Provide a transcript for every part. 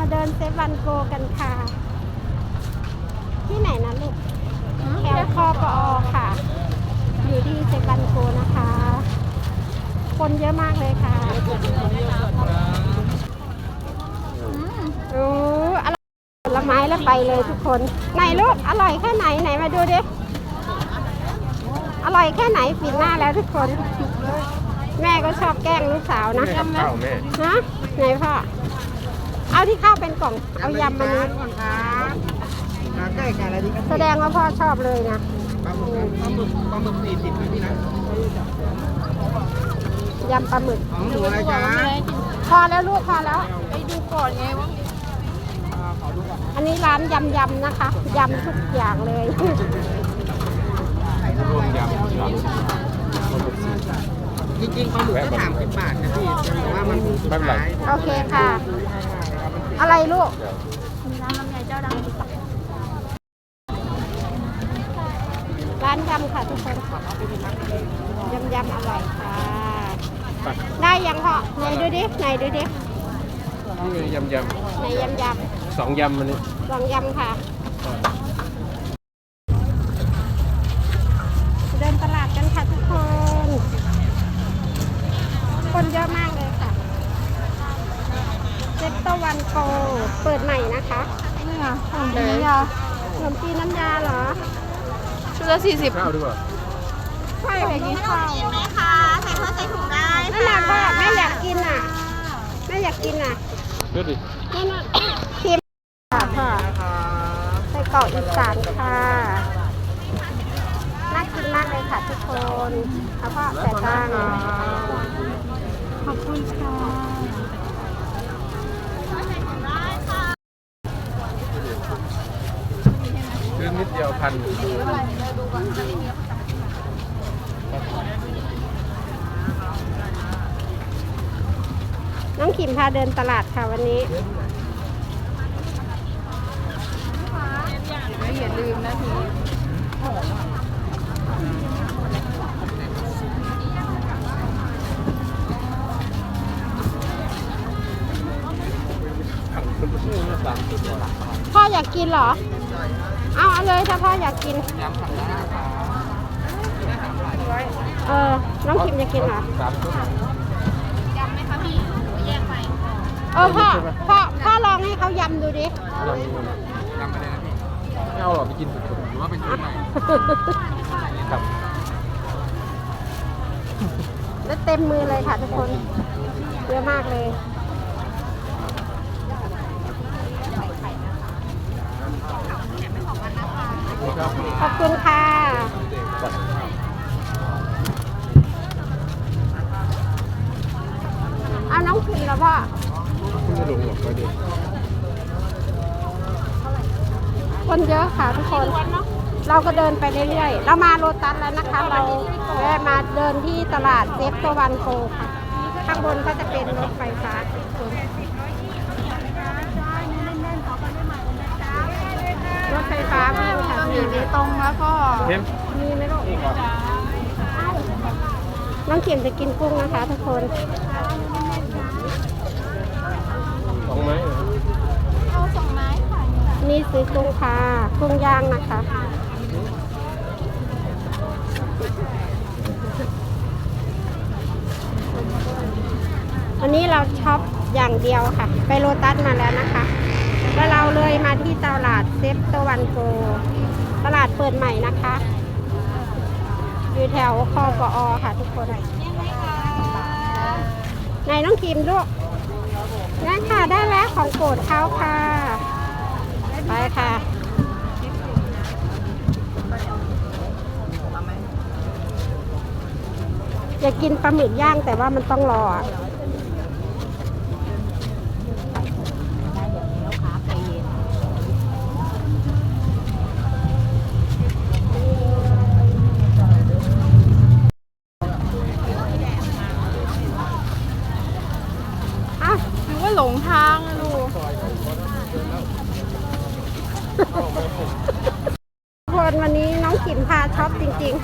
มาเดินเซฟวันโกกันค่ะ ที่ไหนนะลูกแถวคอปอค่ะ อยู่ที่เซฟวันโกนะคะ คนเยอะมากเลยค่ะโอ้อร่อยผลไม้แล้วไปเลยทุกคน ไหนลูก อร่อยแค่ไหนไหนมาดูดิ อร่อยแค่ไหนปิดหน้าแล้วทุกคน แม่ก็ชอบแกล้งลูกสาวนะกับข้าวแม่ ฮะไหนพ่อ เอาที่ข้าวเป็นกล่องเอายำมานี้มาใกล้กันอะไรดีครับแสดงว่าพ่อชอบเลยนะปลาหมึกปลาหมึกปลาหมึกสี่สิบนะพี่นะยำปลาหมึกของหนูอะไรจ๊ะพอแล้วลูกพอแล้ว ไปดูก่อนไงว่าอันนี้ร้านยำยำๆนะคะยำทุกอย่างเลยรวมยำสามสิบจริงๆปลาหมึกก็สามสิบบาทนะพี่แต่ว่ามันสุดไม่เป็นไรท้ายโอเคค่ะ อะไรลูกร้านลำไยเจ้าดังติ๊กต็อกร้านยำค่ะทุกคนยำยำๆอร่อยค่ะไปได้ยังพ่อไหนดูดิไหนดูดินี่ยำยไหนยำยำำสองยำมันนี่ลองยำค่ะ เดินตลาดกันค่ะทุกคน คนเยอะมากเลยค่ะ เซ็ตตะวันโกเปิดใหม่นะคะนี่อะของดีอะขนมจีนน้ำยาเหรอ ชุดละสี่สิบข้าวดีกว่าใช่ไปกินข้าวไหมคะใส่ถ้วยใส่ถุงได้นั่นแหละพ่อแม่อยากกินอะแม่อยากกินอะเลือดดินั่นน่ะชิมค่ะพ่อไส้กรอกอีสานค่ะน่ากินมากเลยค่ะทุกคนเอาพ่อแต่บ้างขอบคุณค่ะ คือนิดเดียว พันน้องขิมพาเดินตลาดค่ะวันนี้ไม่อย่าลืมนะพี่สามสิบพ่ออยากกินเหรอ เอาเอาเลยถ้าพ่ออยากกินเออ น้องขิมจะกินเหรอ สามสิบยำไหมคะพี่แยกไปเออพ่อพ่อพ่อลองให้เขายำดูดิ ยำทำไปเลยนะพี่ไม่เอาหรอกไปกินหรือว่าเป็นชุดใหม่ครับแล้วเต็มมือเลยค่ะทุกคน เยอะมากเลย ครับ ขอบคุณค่ะ เอาน้องขิมแล้วพ่อ คุณจะลงหรอกไปดิคนเยอะค่ะทุกคน เราก็เดินไปเรื่อยๆ เรามาโรตัสแล้วนะคะ เราแวะมาเดินที่ตลาดเซฟตะวันโกค่ะ ข้างบนก็จะเป็นรถไฟฟ้าทุกคนรถไฟฟ้าวิ่งค่ะก็มีมีไหมเบตงแล้วก็เค็มมีไหมลูกนี่ก่อนน้องเข็มจะกินกุ้งนะคะทุกคน สองไม้เหรอ เอาสองไม้ค่ะ นี่ซื้อ กุ้งค่ะกุ้งย่างนะคะวันนี้เราช็อปอย่างเดียวค่ะ ไปโลตัสมาแล้วนะคะ แล้วเราเลยมาที่ตลาดเซฟตะวันโก ตลาดเปิดใหม่นะคะ อยู่แถวคอปอค่ะทุกคนไหนน้องคิมลูกนั่นค่ะได้แล้วของโปรดเขาค่ะ ไปค่ะอยากกินปลาหมึกย่างแต่ว่ามันต้องรออะอะหรือว่าหลงทางอะลูก ทุกคนวันนี้น้องขิมพาช็อปจริง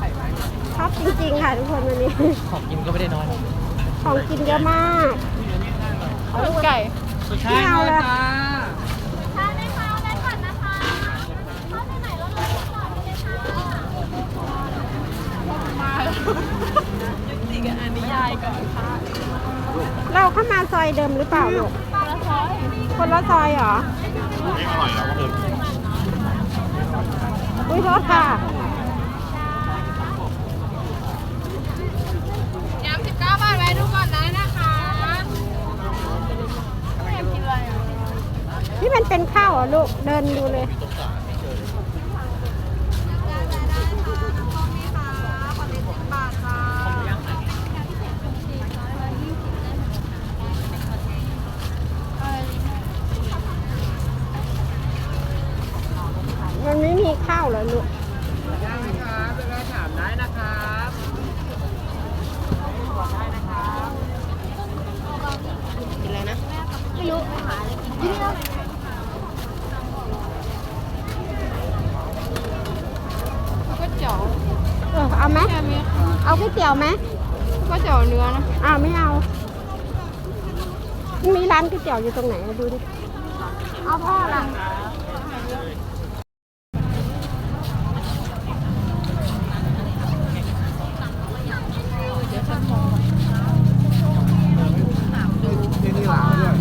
ๆช็อปจริงๆค่ะทุกคนวันนี้ ของกินก็ไม่ได้น้อยของกินเยอะมากลูกไก่ไปไม่เอาเลยจ้าทานไหมคะเอาได้ก่อนนะคะถ้าไปไหนเราลงก่อนเลยค่ะมายุติกันอันนี้ยายก่อนค่ะเราเข้ามาซอยเดิมหรือเปล่าลูกปลาซอยคนละซอยเหรอ นี่อร่อยแล้วก็คืออุ้ยโทษค่ะยำสิบเก้าบาทไว้ดูก่อนได้นะคะไม่ยากกินอะไรอะนี่มันเป็นข้าวเหรอลูก เดินดูเลย ได้ได้ได้ค่ะน้ำส้มนี่ค่ะขอเล็กสิบบาทค่ะ มันไม่มีข้าวเหรอลูกได้ครับจะได้ถามได้นะครับกินอะไรนะไม่รู้หาอะไรกินก็เจ๋อเออเอาไหมแค่นี้ค่ะเอาก๋วยเตี๋ยวไหมก็เจ๋อเนื้อนะอ้าวไม่เอา มีร้านก๋วยเตี๋ยวอยู่ตรงไหนอะดูดิ เอาพ่อละ ที่นี่หลาด้วย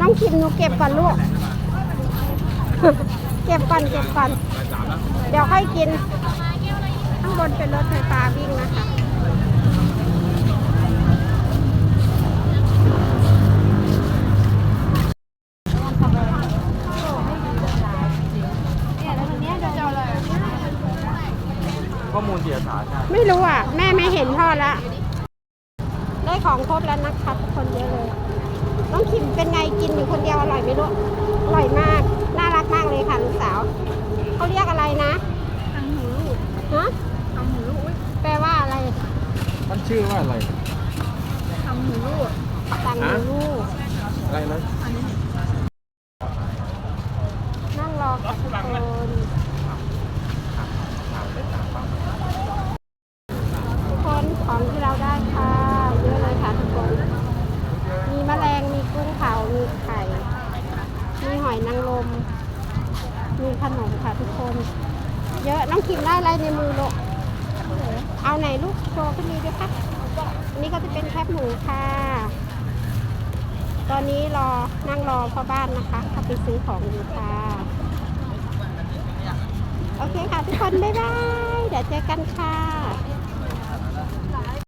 น้อง คิมหนูเก็บก่อนลูก เก็บก่อนเก็บก่อน เดี๋ยวค่อยกิน ข้างบนเป็นรถไฟฟ้าวิ่งนะคะข้อมูลเสียสารใช่ไม่รู้อะ แม่ไม่เห็นพ่อละ ได้ของครบแล้วนะคะทุกคนเยอะเลย น้องคิมเป็นไงกินอยู่คนเดียวอร่อยไหมลูกอร่อยมาก น่ารักมากเลยค่ะลูกสาวเขาเรียกอะไรนะทำหูลูกฮะทำหูลูกอุ๊ยแปลว่าอะไรมันชื่อว่าอะไรทำหูลูกตังหูลูกอะไรนะอันนี้นั่งรอค่ะทุกคน ทุกคนของที่เราได้ค่ะ เยอะเลยค่ะทุกคน มีแมลง มีกุ้งเผา มีไข่ มีหอยนางรม มีขนมค่ะทุกคน เยอะ น้องคิมได้อะไรในมือลูก เอาไหนลูกโชว์ขึ้นนี้ด้วยค่ะอันนี้ก็จะเป็นแคบหมูค่ะ ตอนนี้รอนั่งรอพ่อบ้านนะคะเขาไปซื้อของอยู่ค่ะ โอเคค่ะทุกคน บ๊ายบาย เดี๋ยวเจอกันค่ะ